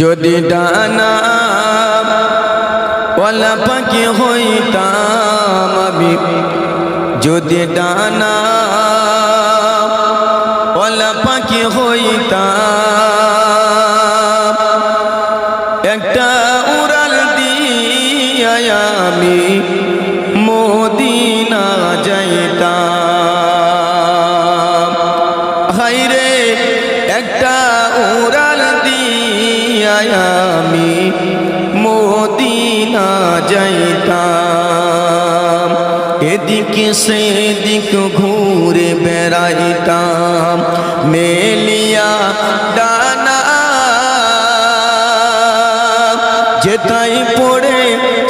যদি ডানা ওয়ালা পাখি হইতাম আমি, যদি ডানা ওয়ালা পাখি হইতাম, একটা উড়াল দিয়া আমি মদিনা যাইতাম। হাইরে একটা উড়াল দিয়া এদিকে সেদিক ঘুরে বেড়াইতাম, মেলিয়া ডানা। যেতাই পড়ে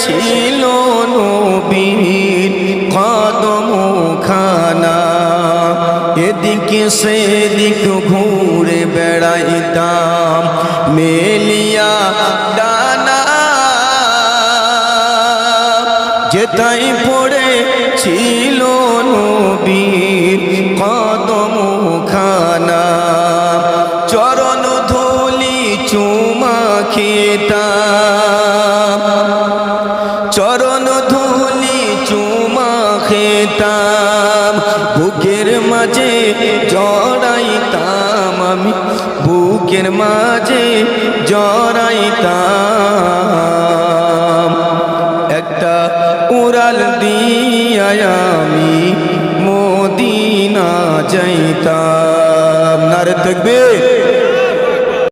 ছিল নবীর কদম খানা এদিকে সেদিক ঘুরে বেড়াইতাম, মেলিয়া যেতাই পড়ে ছিল নবীর কদম খানা চরণ ধুলি চুমা খেতাম। চরণ ধুলি চুমা খেতাম। বুকের মাঝে জড়াইতাম আমি। বুকের মাঝে জড়াইতাম। উড়াল দিয়া আমি মদিনা যাইতাম। নারে দেখবে